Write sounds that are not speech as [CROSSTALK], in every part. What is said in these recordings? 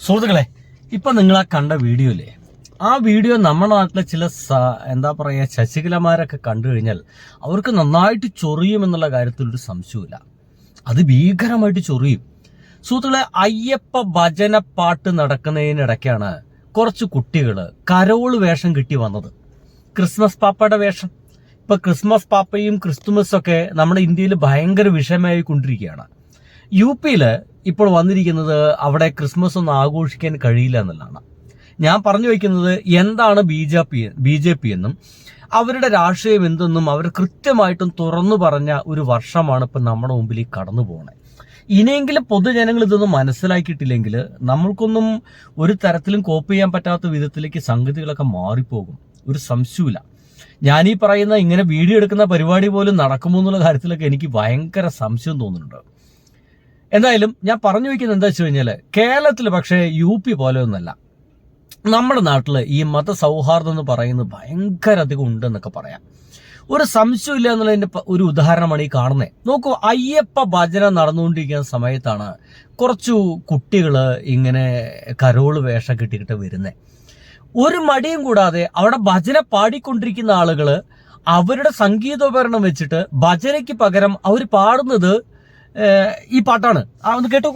സുഹൃത്തുക്കളെ ഇപ്പൊ നിങ്ങൾ ആ കണ്ട വീഡിയോ ഇല്ലേ ആ വീഡിയോ നമ്മുടെ നാട്ടിലെ ചില എന്താ പറയുക ശശികലമാരൊക്കെ കണ്ടു കഴിഞ്ഞാൽ അവർക്ക് നന്നായിട്ട് ചൊറിയും എന്നുള്ള കാര്യത്തിൽ ഒരു സംശയമില്ല അത് ഭീകരമായിട്ട് ചൊറിയും. സുഹൃത്തുക്കളെ അയ്യപ്പ ഭജന പാട്ട് നടക്കുന്നതിനിടയ്ക്കാണ് കുറച്ച് കുട്ടികൾ കരോൾ വേഷം കിട്ടി വന്നത്. ക്രിസ്മസ് പാപ്പയുടെ വേഷം. ഇപ്പൊ ക്രിസ്മസ് പാപ്പയും ക്രിസ്തുമസും ഒക്കെ നമ്മുടെ ഇന്ത്യയിൽ ഭയങ്കര വിഷയമായി കൊണ്ടിരിക്കുകയാണ് യു പിയിൽ ഇപ്പോൾ വന്നിരിക്കുന്നത് അവിടെ ക്രിസ്മസ് ഒന്നും ആഘോഷിക്കാൻ കഴിയില്ല എന്നുള്ളതാണ്. ഞാൻ പറഞ്ഞു വയ്ക്കുന്നത് എന്താണ് B J P B J P എന്നും അവരുടെ രാഷ്ട്രീയം എന്തെന്നും അവർ കൃത്യമായിട്ടും തുറന്നു പറഞ്ഞ ഒരു വർഷമാണ് ഇപ്പം നമ്മുടെ മുമ്പിൽ കടന്നു പോകുന്നത് ഇനിയെങ്കിലും പൊതുജനങ്ങൾ ഇതൊന്നും മനസ്സിലാക്കിയിട്ടില്ലെങ്കിൽ നമ്മൾക്കൊന്നും ഒരു തരത്തിലും കോപ്പ് ചെയ്യാൻ പറ്റാത്ത വിധത്തിലേക്ക് സംഗതികളൊക്കെ മാറിപ്പോകും. ഒരു സംശയമില്ല ഞാനീ പറയുന്ന ഇങ്ങനെ വീഡിയോ എടുക്കുന്ന പരിപാടി പോലും നടക്കുമോ എന്നുള്ള കാര്യത്തിലൊക്കെ എനിക്ക് ഭയങ്കര സംശയം തോന്നുന്നുണ്ട്. എന്തായാലും ഞാൻ പറഞ്ഞു വയ്ക്കുന്നത് എന്താ വെച്ച് കഴിഞ്ഞാൽ കേരളത്തിൽ പക്ഷേ യു പി പോലെ ഒന്നല്ല. നമ്മുടെ നാട്ടിൽ ഈ മതസൗഹാർദ്ദം എന്ന് പറയുന്നത് ഭയങ്കര അധികം ഉണ്ടെന്നൊക്കെ പറയാം. ഒരു സംശയം ഇല്ല എന്നുള്ളതിന്റെ ഒരു ഉദാഹരണമാണ് ഈ കാണുന്നത് നോക്കൂ അയ്യപ്പ ഭജന നടന്നുകൊണ്ടിരിക്കുന്ന സമയത്താണ് കുറച്ചു കുട്ടികൾ ഇങ്ങനെ കരോൾ വേഷം കിട്ടിയിട്ട് വരുന്നത് ഒരു മടിയും കൂടാതെ അവിടെ ഭജന പാടിക്കൊണ്ടിരിക്കുന്ന ആളുകൾ അവരുടെ സംഗീതോപകരണം വെച്ചിട്ട് ഭജനയ്ക്ക് പകരം അവർ പാടുന്നത് ഈ പാട്ടാണ്. ആ ഒന്ന് കേട്ടോ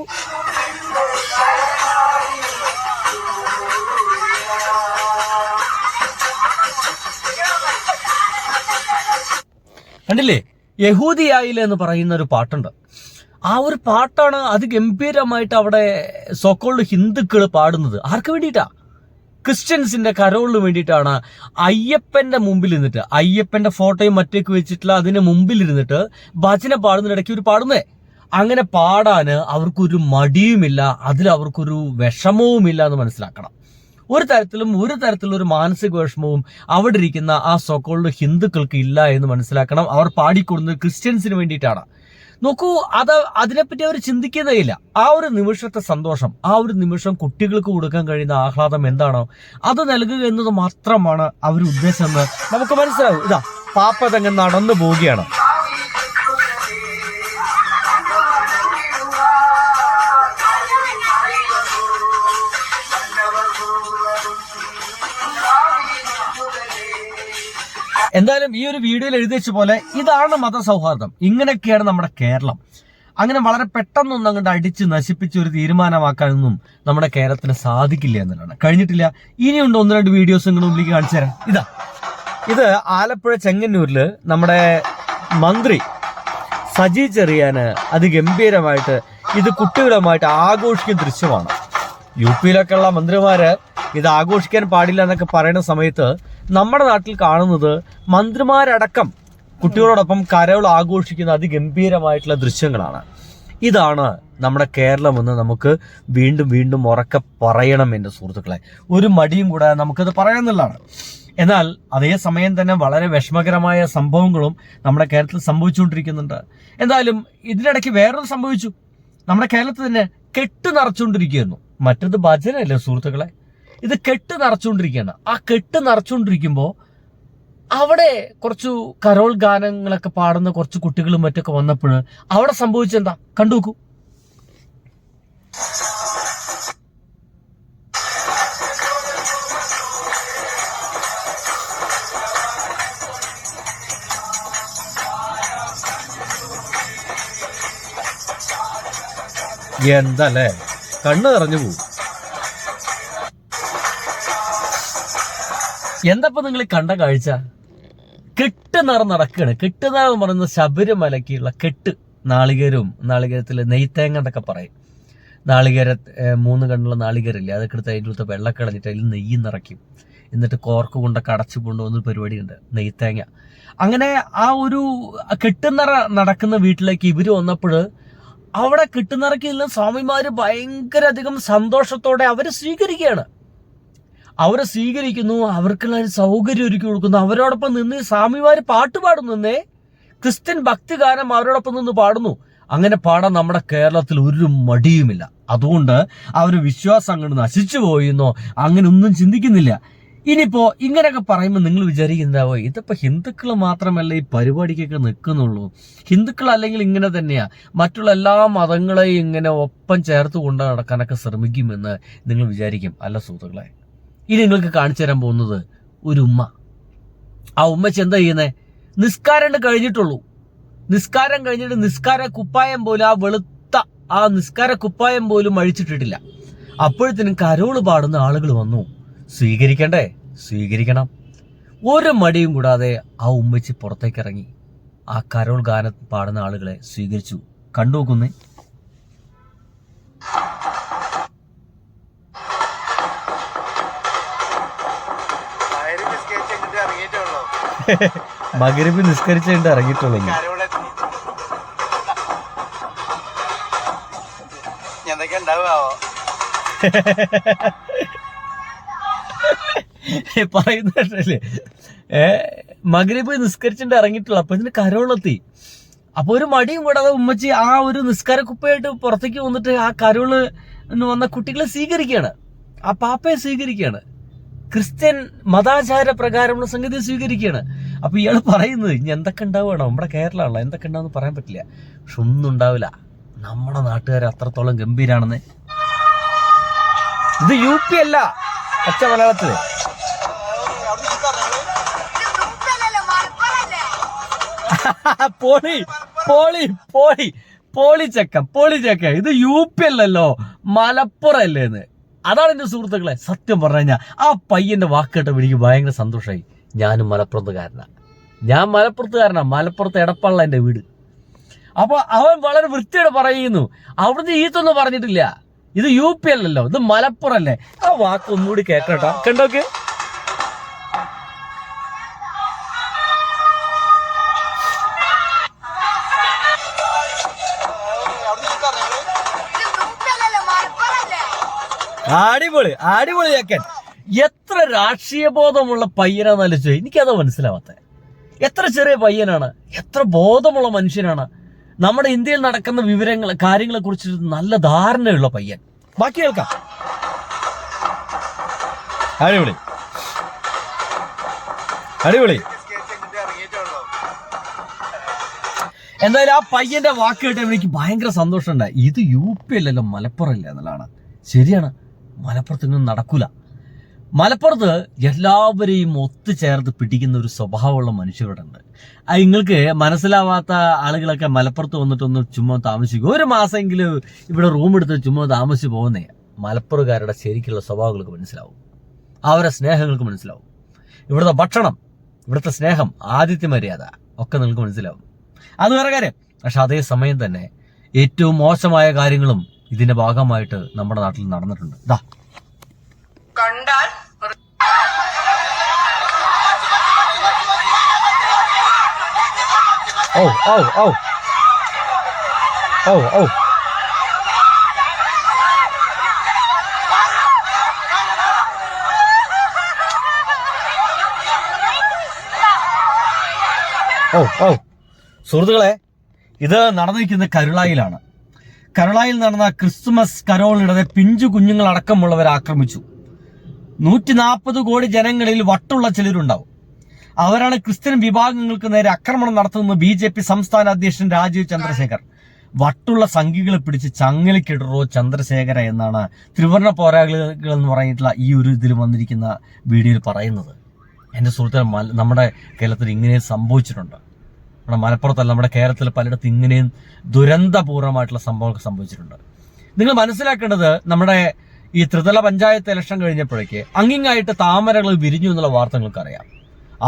കണ്ടില്ലേ? യഹൂദിയായില്ല എന്ന് പറയുന്ന ഒരു പാട്ടുണ്ട്. ആ ഒരു പാട്ടാണ് അതിഗംഭീരമായിട്ട് അവിടെ സോക്കോൾഡ് ഹിന്ദുക്കൾ പാടുന്നത്. ആർക്ക് വേണ്ടിയിട്ടാ? ക്രിസ്ത്യൻസിന്റെ കരോളിന് വേണ്ടിയിട്ടാണ് അയ്യപ്പന്റെ മുമ്പിൽ ഇരുന്നിട്ട് അയ്യപ്പന്റെ ഫോട്ടോയും മറ്റേക്ക് വെച്ചിട്ടുള്ള അതിന് മുമ്പിൽ ഇരുന്നിട്ട് ഭജന പാടുന്നതിനിടയ്ക്ക് ഒരു പാടുന്നേ. അങ്ങനെ പാടാന് അവർക്കൊരു മടിയുമില്ല അതിൽ അവർക്കൊരു വിഷമവുമില്ല എന്ന് മനസ്സിലാക്കണം. ഒരു തരത്തിലും ഒരു തരത്തിലുള്ള ഒരു മാനസിക വിഷമവും അവിടെ ഇരിക്കുന്ന ആ സൊക്കോൾഡ് ഹിന്ദുക്കൾക്ക് ഇല്ല എന്ന് മനസ്സിലാക്കണം. അവർ പാടിക്കൊടുന്നത് ക്രിസ്ത്യൻസിന് വേണ്ടിയിട്ടാണ്. നോക്കൂ അത് അതിനെപ്പറ്റി അവർ ചിന്തിക്കുന്നേ ഇല്ല. ആ ഒരു നിമിഷത്തെ സന്തോഷം ആ ഒരു നിമിഷം കുട്ടികൾക്ക് കൊടുക്കാൻ കഴിയുന്ന ആഹ്ലാദം എന്താണോ അത് നൽകുക എന്നത് മാത്രമാണ് അവർ ഉദ്ദേശമെന്ന് നമുക്ക് മനസ്സിലാവും. ഇതാ പാപ്പ തങ്ങ് നടന്നു പോവുകയാണ്. എന്തായാലും ഈ ഒരു വീഡിയോയിൽ എഴുതി വെച്ച പോലെ ഇതാണ് മതസൗഹാർദ്ദം. ഇങ്ങനെയൊക്കെയാണ് നമ്മുടെ കേരളം. അങ്ങനെ വളരെ പെട്ടെന്നൊന്നും അങ്ങോട്ട് അടിച്ച് നശിപ്പിച്ച് ഒരു തീരുമാനമാക്കാനൊന്നും നമ്മുടെ കേരളത്തിന് സാധിക്കില്ല എന്നുള്ളതാണ്. കഴിഞ്ഞിട്ടില്ല. ഇനിയുണ്ട് ഒന്ന് രണ്ട് വീഡിയോസ് നിങ്ങളുടെ മുമ്പിലേക്ക് കാണിച്ചു തരാം. ഇതാ. ഇത് ആലപ്പുഴ ചെങ്ങന്നൂരിൽ നമ്മുടെ മന്ത്രി സജി ചെറിയാന് അതിഗംഭീരമായിട്ട് ഇത് കുട്ടികളുമായിട്ട് ആഘോഷിക്കുന്ന ദൃശ്യമാണ്. യു പിയിലൊക്കെയുള്ള മന്ത്രിമാര് ഇത് ആഘോഷിക്കാൻ പാടില്ല എന്നൊക്കെ പറയുന്ന സമയത്ത് നമ്മുടെ നാട്ടിൽ കാണുന്നത് മന്ത്രിമാരടക്കം കുട്ടികളോടൊപ്പം കരകൾ ആഘോഷിക്കുന്ന അതിഗംഭീരമായിട്ടുള്ള ദൃശ്യങ്ങളാണ്. ഇതാണ് നമ്മുടെ കേരളം എന്ന് നമുക്ക് വീണ്ടും വീണ്ടും ഉറക്കെ പറയണം എന്റെ സുഹൃത്തുക്കളെ. ഒരു മടിയും കൂടെ നമുക്കത് പറയാമെന്നുള്ളതാണ് എന്നാൽ അതേസമയം തന്നെ വളരെ വിഷമകരമായ സംഭവങ്ങളും നമ്മുടെ കേരളത്തിൽ സംഭവിച്ചുകൊണ്ടിരിക്കുന്നുണ്ട്. എന്തായാലും ഇതിനിടയ്ക്ക് വേറൊരു സംഭവിച്ചു. നമ്മുടെ കേരളത്തിൽ തന്നെ കെട്ട് നിറച്ചുകൊണ്ടിരിക്കുകയായിരുന്നു. മറ്റത് ഭജനയല്ലേ സുഹൃത്തുക്കളെ? ഇത് കെട്ട് നിറച്ചുകൊണ്ടിരിക്കുകയാണ്. ആ കെട്ട് നിറച്ചുകൊണ്ടിരിക്കുമ്പോൾ അവിടെ കുറച്ച് കരോൾ ഗാനങ്ങളൊക്കെ പാടുന്ന കുറച്ച് കുട്ടികളും മറ്റൊക്കെ വന്നപ്പോൾ അവിടെ സംഭവിച്ചെന്താ? കണ്ടു നോക്കൂ എന്തല്ലേ കണ്ണ് നിറഞ്ഞു പോകും എന്തപ്പോ നിങ്ങൾ കണ്ട കാഴ്ച? കെട്ട് നിറ നടക്കുകയാണ് കെട്ട് പറയുന്ന എന്ന് പറയുന്നത് ശബരിമലക്കുള്ള കെട്ട്. നാളികേരവും നാളികേരത്തിൽ നെയ്ത്തേങ്ങ എന്നൊക്കെ പറയും. നാളികേര മൂന്ന് കണ്ണുള്ള നാളികേരല്ലേ? അതൊക്കെ എടുത്ത് അതിന്റെ അടുത്ത് വെള്ളം കളഞ്ഞിട്ട് അതിൽ നെയ്യ് നിറയ്ക്കും. എന്നിട്ട് കോർക്ക് കൊണ്ടൊക്കെ അടച്ചു കൊണ്ടുവന്ന ഒരു പരിപാടിയുണ്ട്. നെയ്ത്തേങ്ങ. അങ്ങനെ ആ ഒരു കെട്ടുനിറ നടക്കുന്ന വീട്ടിലേക്ക് ഇവർ വന്നപ്പോൾ അവിടെ കെട്ടുനിറക്കില്ല സ്വാമിമാര് ഭയങ്കര അധികം സന്തോഷത്തോടെ അവരെ സ്വീകരിക്കുകയാണ്. അവരെ സ്വീകരിക്കുന്നു അവർക്കുള്ള ഒരു സൗകര്യം ഒരുക്കി കൊടുക്കുന്നു. അവരോടൊപ്പം നിന്ന് സ്വാമിമാര് പാട്ട് പാടുന്നു ക്രിസ്ത്യൻ ഭക്തിഗാനം അവരോടൊപ്പം നിന്ന് പാടുന്നു. അങ്ങനെ പാടാൻ നമ്മുടെ കേരളത്തിൽ ഒരു മടിയുമില്ല. അതുകൊണ്ട് അവർ വിശ്വാസം അങ്ങോട്ട് നശിച്ചു പോയിന്നോ അങ്ങനെ ഒന്നും ചിന്തിക്കുന്നില്ല. ഇനിയിപ്പോ ഇങ്ങനെയൊക്കെ പറയുമ്പോൾ നിങ്ങൾ വിചാരിക്കുന്നതാവോ ഇതിപ്പോ ഹിന്ദുക്കൾ മാത്രമല്ല ഈ പരിപാടിക്കൊക്കെ നിൽക്കുന്നുള്ളൂ? ഹിന്ദുക്കൾ അല്ലെങ്കിൽ ഇങ്ങനെ തന്നെയാ. മറ്റുള്ള എല്ലാ മതങ്ങളെയും ഇങ്ങനെ ഒപ്പം ചേർത്ത് കൊണ്ട് നടക്കാനൊക്കെ ശ്രമിക്കുമെന്ന് നിങ്ങൾ വിചാരിക്കും. അല്ല സുഹൃത്തുക്കളെ? ഇനി നിങ്ങൾക്ക് കാണിച്ചു തരാൻ പോകുന്നത് ഒരു ഉമ്മ. ആ ഉമ്മച്ച് എന്താ ചെയ്യുന്നത് നിസ്കാരം കഴിഞ്ഞിട്ടുള്ളൂ. നിസ്കാരം കഴിഞ്ഞിട്ട് നിസ്കാര കുപ്പായം പോലും ആ വെളുത്ത ആ നിസ്കാര കുപ്പായം പോലും അഴിച്ചിട്ടിട്ടില്ല. അപ്പോഴത്തേനും കരോൾ പാടുന്ന ആളുകൾ വന്നു. സ്വീകരിക്കണ്ടേ? സ്വീകരിക്കണം. ഒരു മടിയും കൂടാതെ ആ ഉമ്മച്ചി പുറത്തേക്ക് ഇറങ്ങി. ആ കരോൾ ഗാനം പാടുന്ന ആളുകളെ സ്വീകരിച്ചു. കണ്ടു നോക്കുന്നേ. മകരിബ് നിസ്കരിച്ചുകൊണ്ട് ഇറങ്ങിയിട്ടുള്ളൂ പറയുന്നല്ലേ ഏ മകരിബ് നിസ്കരിച്ചിട്ട് ഇറങ്ങിയിട്ടുള്ളൂ. അപ്പൊ ഇതിന് കരോളെത്തി. അപ്പൊ ഒരു മടിയും കൂടാതെ ഉമ്മച്ചി ആ ഒരു നിസ്കാര കുപ്പയായിട്ട് പുറത്തേക്ക് വന്നിട്ട് ആ കരോൾ വന്ന കുട്ടികളെ സ്വീകരിക്കുകയാണ്. ആ പാപ്പയെ സ്വീകരിക്കുകയാണ്. ക്രിസ്ത്യൻ മതാചാര പ്രകാരമുള്ള സംഗതി സ്വീകരിക്കുകയാണ്. അപ്പൊ ഇയാൾ പറയുന്നത് ഇനി എന്തൊക്കെ ഉണ്ടാവുകയാണോ? നമ്മുടെ കേരളമാണല്ലോ എന്തൊക്കെ ഉണ്ടാവും പറയാൻ പറ്റില്ല. പക്ഷെ ഒന്നും ഉണ്ടാവില്ല. നമ്മുടെ നാട്ടുകാർ അത്രത്തോളം ഗംഭീരാണെന്ന്. ഇത് യു പി അല്ല പച്ച മലയാളത്തിൽ. [LAUGHS] പോളി പോളി പോളി പോളി ചെക്ക പോളി ചെക്ക ഇത് യു പി അല്ലല്ലോ മലപ്പുറം അല്ലേന്ന് അതാണ് എന്റെ സുഹൃത്തുക്കളെ സത്യം പറഞ്ഞു കഴിഞ്ഞാൽ ആ പയ്യന്റെ വാക്ക് കേട്ടപ്പോൾ എനിക്ക് ഭയങ്കര സന്തോഷമായി ഞാനും മലപ്പുറത്തുകാരനാ. ഞാൻ മലപ്പുറത്തുകാരനാ മലപ്പുറത്ത് എടപ്പള്ള എന്റെ വീട്. അപ്പൊ അവൻ വളരെ വൃത്തിയോടെ പറയുന്നു അവിടുന്ന് ഈത്തൊന്നും പറഞ്ഞിട്ടില്ല. ഇത് യു പി അല്ലല്ലോ ഇത് മലപ്പുറം അല്ലേ? ആ വാക്ക് ഒന്നുകൂടി കേട്ടോ. കണ്ടോക്ക്? അടിപൊളി അടിപൊളി ചക്കൻ. എത്ര രാഷ്ട്രീയ ബോധമുള്ള പയ്യനാന്ന് ചോദിച്ചു എനിക്കത് മനസ്സിലാവാത്ത എത്ര ചെറിയ പയ്യനാണ് എത്ര ബോധമുള്ള മനുഷ്യനാണ്. നമ്മുടെ ഇന്ത്യയിൽ നടക്കുന്ന വിവരങ്ങൾ കാര്യങ്ങളെ കുറിച്ച് നല്ല ധാരണയുള്ള പയ്യൻ. ബാക്കി കേൾക്കാം. അടിപൊളി. അടിപൊളി. എന്തായാലും ആ പയ്യന്റെ വാക്ക് കേട്ടപ്പോൾ എനിക്ക് ഭയങ്കര സന്തോഷമുണ്ടായി. ഇത് യു പി അല്ലല്ലോ മലപ്പുറം ഇല്ല എന്നുള്ളതാണ്. ശരിയാണ്. മലപ്പുറത്ത് ഇന്നും നടക്കൂല. മലപ്പുറത്ത് എല്ലാവരെയും ഒത്തുചേർത്ത് പിടിക്കുന്ന ഒരു സ്വഭാവമുള്ള മനുഷ്യരുടെ ഉണ്ട് അത് നിങ്ങൾക്ക് മനസ്സിലാവാത്ത ആളുകളൊക്കെ മലപ്പുറത്ത് വന്നിട്ടൊന്ന് ചുമ്മാ താമസിക്കും. ഒരു മാസമെങ്കിലും ഇവിടെ റൂം എടുത്ത് ചുമ്മാ താമസിച്ച് പോകുന്നേ മലപ്പുറക്കാരുടെ ശരിക്കുള്ള സ്വഭാവങ്ങൾക്ക് മനസ്സിലാവും. അവരെ സ്നേഹങ്ങൾക്ക് മനസ്സിലാവും. ഇവിടുത്തെ ഭക്ഷണം ഇവിടുത്തെ സ്നേഹം ആദിത്യ മര്യാദ ഒക്കെ നിങ്ങൾക്ക് മനസ്സിലാവും. അത് വേറെ കാര്യം. പക്ഷെ അതേ സമയം തന്നെ ഏറ്റവും മോശമായ കാര്യങ്ങളും ഇതിന്റെ ഭാഗമായിട്ട് നമ്മുടെ നാട്ടിൽ നടന്നിട്ടുണ്ട്. ഇതാ കണ്ടാൽ ഓ ഓ ഓ ഓ ഓ ഓ ഓ സുഹൃത്തുക്കളെ ഇത് നടന്നിരിക്കുന്ന കരുളായിലാണ്. കരുളായിൽ നടന്ന ക്രിസ്മസ് കരോളിടതെ പിഞ്ചു കുഞ്ഞുങ്ങൾ അടക്കമുള്ളവർ ആക്രമിച്ചു. നൂറ്റി നാൽപ്പത് കോടി ജനങ്ങളിൽ വട്ടുള്ള ചിലരുണ്ടാവും. അവരാണ് ക്രിസ്ത്യൻ വിഭാഗങ്ങൾക്ക് നേരെ ആക്രമണം നടത്തുന്നത് ബി ജെ പി സംസ്ഥാന അധ്യക്ഷൻ രാജീവ് ചന്ദ്രശേഖർ. വട്ടുള്ള സംഖ്യകളെ പിടിച്ച് ചങ്ങലിക്കിടറോ ചന്ദ്രശേഖര എന്നാണ് ത്രിവർണ പോരാളികൾ എന്ന് പറഞ്ഞിട്ടുള്ള ഈ ഒരു ഇതിൽ വന്നിരിക്കുന്ന വീഡിയോയിൽ പറയുന്നത്. എന്റെ സുഹൃത്തുക്കൾ നമ്മുടെ കേരളത്തിൽ ഇങ്ങനെ സംഭവിച്ചിട്ടുണ്ട്. നമ്മുടെ മലപ്പുറത്തല്ല നമ്മുടെ കേരളത്തിൽ പലയിടത്തും ഇങ്ങനെയും ദുരന്തപൂർണമായിട്ടുള്ള സംഭവങ്ങൾ സംഭവിച്ചിട്ടുണ്ട്. നിങ്ങൾ മനസ്സിലാക്കേണ്ടത് നമ്മുടെ ഈ ത്രിതല പഞ്ചായത്ത് ഇലക്ഷൻ കഴിഞ്ഞപ്പോഴേക്ക് അങ്ങിങ്ങായിട്ട് താമരകൾ വിരിഞ്ഞു എന്നുള്ള വാർത്ത നിങ്ങൾക്കറിയാം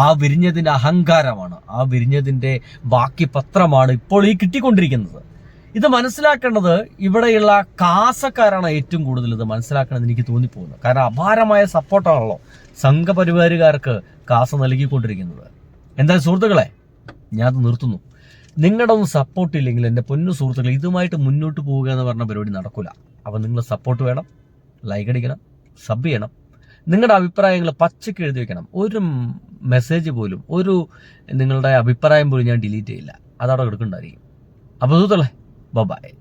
ആ വിരിഞ്ഞതിന്റെ അഹങ്കാരമാണ് ആ വിരിഞ്ഞതിന്റെ ബാക്കി പത്രമാണ് ഇപ്പോൾ ഈ കിട്ടിക്കൊണ്ടിരിക്കുന്നത്. ഇത് മനസ്സിലാക്കേണ്ടത് ഇവിടെയുള്ള കാസക്കാരാണ് ഏറ്റവും കൂടുതൽ ഇത് മനസ്സിലാക്കണമെന്ന് എനിക്ക് തോന്നിപ്പോകുന്നത്. കാരണം അപാരമായ സപ്പോർട്ടാണല്ലോ സംഘപരിവാരുകാർക്ക് കാസ നൽകിക്കൊണ്ടിരിക്കുന്നത്. എന്തായാലും സുഹൃത്തുക്കളെ ഞാൻ അത് നിർത്തുന്നു. നിങ്ങളുടെ ഒന്നും സപ്പോർട്ട് ഇല്ലെങ്കിൽ എന്റെ പൊന്നു സുഹൃത്തുക്കൾ ഇതുമായിട്ട് മുന്നോട്ട് പോവുക എന്ന് പറഞ്ഞ പരിപാടി നടക്കില്ല അപ്പോൾ നിങ്ങൾ സപ്പോർട്ട് വേണം ലൈക്ക് അടിക്കണം സബ് ചെയ്യണം. നിങ്ങളുടെ അഭിപ്രായങ്ങൾ പച്ചയ്ക്ക് എഴുതി വെക്കണം. ഒരു മെസ്സേജ് പോലും ഒരു നിങ്ങളുടെ അഭിപ്രായം പോലും ഞാൻ ഡിലീറ്റ് ചെയ്യില്ല. അതവിടെ എടുക്കണ്ടായിരിക്കും അപ്പോൾ സുഹൃത്തുക്കളെ ബൈ